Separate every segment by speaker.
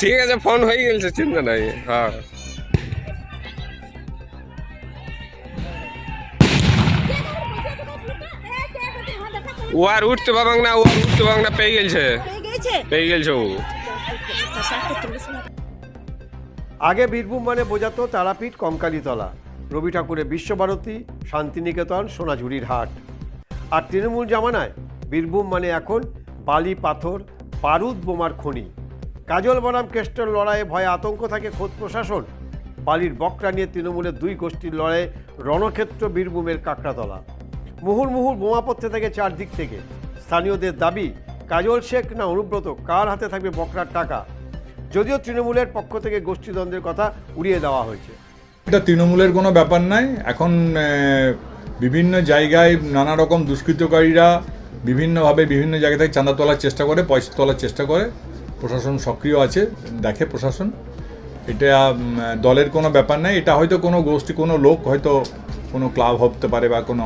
Speaker 1: ঠিক আছে ফোন হয়ে গেছে, চিন্তা নাই। হ্যাঁ। ও আর উঠতে পাবাং না উঠতে পাবাং না, পেয়ে গেছে
Speaker 2: পেয়ে গেছে
Speaker 1: ও।
Speaker 3: আগে বীরভূম মানে বোঝাতো তারাপীঠ কঙ্কালীতলা, রবি ঠাকুরের বিশ্বভারতী, শান্তিনিকেতন, সোনাঝুরির হাট। আর তৃণমূল জামানায় বীরভূম মানে এখন বালি পাথর, বারুদ বোমার খনি। কাজল বনাম কেষ্টর লড়াইয়ে ভয়ে আতঙ্ক থাকে খোদ প্রশাসন। বালির বকরা নিয়ে তৃণমূলের দুই গোষ্ঠীর লড়াইয়ে রণক্ষেত্র, বীরভূমের কাকড়াতলা। মুহুর মুহুর বোমা পড়তে থাকে চারদিক থেকে। স্থানীয়দের দাবি, কাজল শেখ না অনুব্রত, কার হাতে থাকবে বকরার টাকা? যদিও তৃণমূলের পক্ষ থেকে গোষ্ঠীদ্বন্দ্বের কথা উড়িয়ে দেওয়া হয়েছে।
Speaker 4: এটা তৃণমূলের কোনো ব্যাপার নাই। এখন বিভিন্ন জায়গায় নানা রকম দুষ্কৃতকারীরা বিভিন্নভাবে বিভিন্ন জায়গা থেকে চাঁদা তোলার চেষ্টা করে, পয়সা তোলার চেষ্টা করে। প্রশাসন সক্রিয় আছে, দেখে প্রশাসন। এটা দলের কোনো ব্যাপার নাই। এটা হয়তো কোনো গোষ্ঠী, কোনো লোক হয়তো কোনো ক্লাব হতে পারে বা কোনো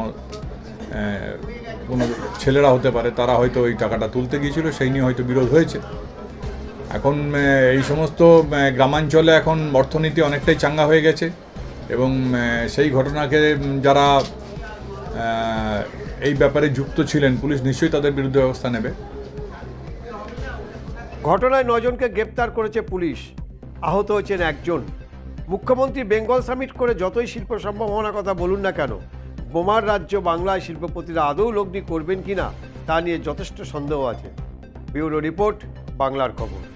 Speaker 4: কোনো ছেলেরা হতে পারে, তারা হয়তো ওই টাকাটা তুলতে গিয়েছিল, সেই নিয়ে হয়তো বিরোধ হয়েছে। এখন এই সমস্ত গ্রামাঞ্চলে এখন অর্থনীতি অনেকটাই চাঙ্গা হয়ে গেছে এবং সেই ঘটনাকে যারা এই ব্যাপারে যুক্ত ছিলেন, পুলিশ নিশ্চয়ই তাদের বিরুদ্ধে ব্যবস্থা নেবে।
Speaker 3: ঘটনায় নজনকে গ্রেপ্তার করেছে পুলিশ। আহত হয়েছেন একজন। মুখ্যমন্ত্রী বেঙ্গল সামিট করে যতই শিল্প সম্ভাবনার কথা বলুন না কেন, বোমার রাজ্য বাংলায় শিল্পপতিরা আদৌ লগ্নি করবেন কি না তা নিয়ে যথেষ্ট সন্দেহ আছে। ব্যুরো রিপোর্ট, বাংলার খবর।